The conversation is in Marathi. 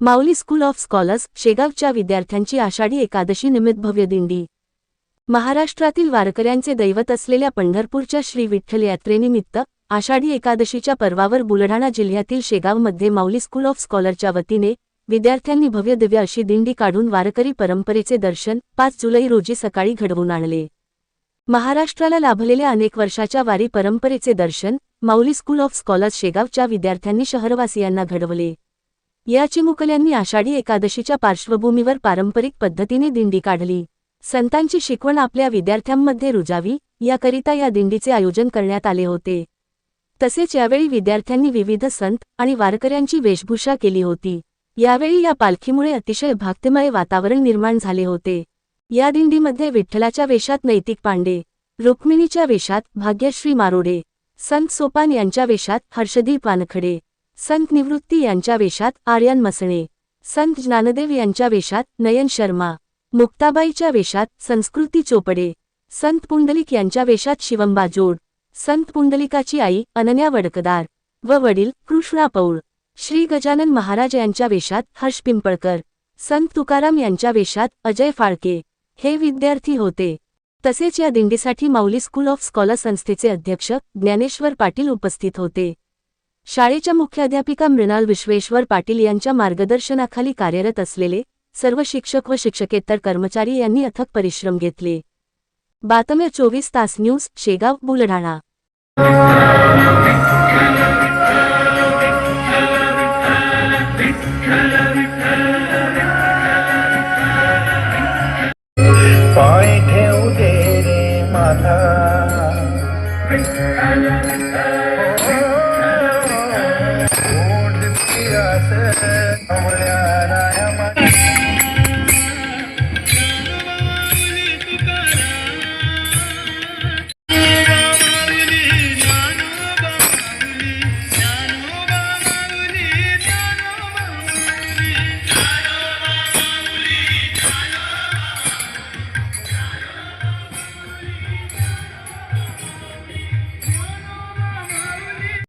माऊली स्कूल ऑफ स्कॉलर्स शेगावच्या विद्यार्थ्यांची आषाढी एकादशी निमित्त भव्य दिंडी. महाराष्ट्रातील वारकऱ्यांचे दैवत असलेल्या पंढरपूरच्या श्री विठ्ठल यात्रेनिमित्त आषाढी एकादशीच्या पर्वावर बुलढाणा जिल्ह्यातील शेगावमध्ये माऊली स्कूल ऑफ स्कॉलरच्या वतीने विद्यार्थ्यांनी भव्य दिव्य अशी दिंडी काढून वारकरी परंपरेचे दर्शन पाच जुलै रोजी सकाळी घडवून आणले. महाराष्ट्राला लाभलेल्या अनेक वर्षाच्या वारी परंपरेचे दर्शन माऊली स्कूल ऑफ स्कॉलर्स शेगावच्या विद्यार्थ्यांनी शहरवासियांना घडवले. या चिमुकल्यांनी आषाढी एकादशीच्या पार्श्वभूमीवर पारंपरिक पद्धतीने दिंडी काढली. संतांची शिकवण आपल्या विद्यार्थ्यांमध्ये रुजावी याकरिता या दिंडीचे आयोजन करण्यात आले होते. तसेच यावेळी विद्यार्थ्यांनी विविध संत आणि वारकऱ्यांची वेशभूषा केली होती. यावेळी या पालखीमुळे अतिशय भक्तिमय वातावरण निर्माण झाले होते. या दिंडीमध्ये विठ्ठलाच्या वेशात नैतिक पांडे रुक्मिणीच्या वेशात भाग्यश्री मारोडे संत सोपान यांच्या वेशात हर्षदीप वानखडे संत निवृत्ती यांच्या वेशात आर्यन मसणे संत ज्ञानदेव यांच्या वेशात नयन शर्मा मुक्ताबाईच्या वेशात संस्कृती चोपडे संत पुंडलिक यांच्या वेशात शिवंबा जोड संत पुंडलिकाची आई अनन्या वडकदार व वडील कृष्णा पौळ श्री गजानन महाराज यांच्या वेशात हर्ष पिंपळकर संत तुकाराम यांच्या वेशात अजय फाळके हे विद्यार्थी होते. तसेच या दिंडीसाठी माऊली स्कूल ऑफ स्कॉलर संस्थेचे अध्यक्ष ज्ञानेश्वर पाटील उपस्थित होते. शाळेच्या मुख्याध्यापिका मृणाल विश्वेश्वर पाटील यांच्या मार्गदर्शनाखाली कार्यरत असलेले सर्व शिक्षक व शिक्षकेतर कर्मचारी यांनी अथक परिश्रम घेतले. बातम्या चोवीस तास न्यूज शेगाव बुलढाणा. पाय ठेवू दे रे hacer, no voy a